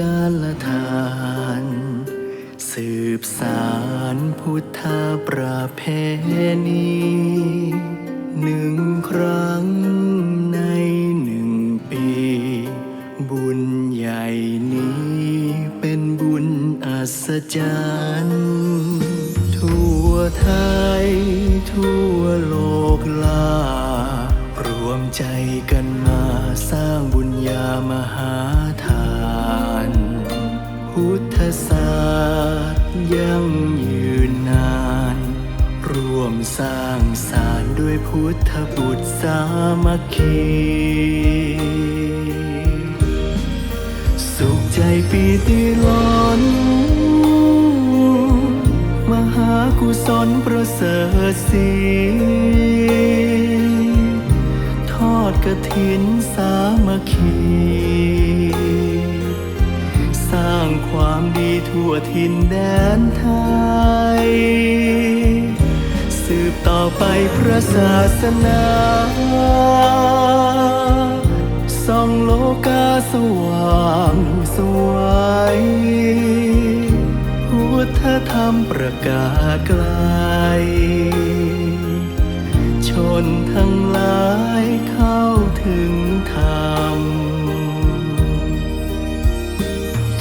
การละทาน สืบสารพุทธประเพณีหนึ่งครั้งในหนึ่งปี บุญใหญ่นี้เป็นบุญอัศจรรย์ ทั่วไทยทั่วโลกลา วมใจกันมาสร้างบุญญามหาทาน พุทธศาสตร์ยั่งยืนนาน ร่วมสร้างสารด้วยพุทธบุตรสามัคคี สุขใจปีติล้น มหากุศลประเสริฐสี ดกระถินสามัคคี สร้างความดีทั่วทินแดนไทย สืบต่อไปพระศาสนาส่องโลกาสว่างสวยพุทธธรรมประกาศไกลชนทั้งหลายเข้า ถึงธรรม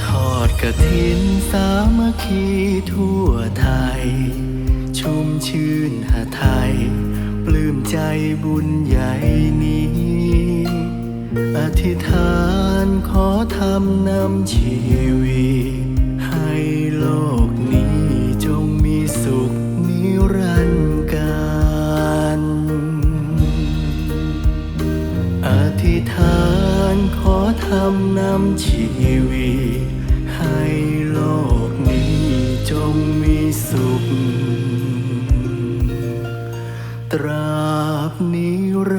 ทอดกระถินสามัคคีทั่วไทย ชุ่มชื่นหาไทย ปลื้มใจบุญใหญ่นี้ อธิษฐานขอทำนำชีวิตให้โลก ธิษฐานขอทำนำชีวิต ให้โลกนี้จงมีสุข ตราบนิรั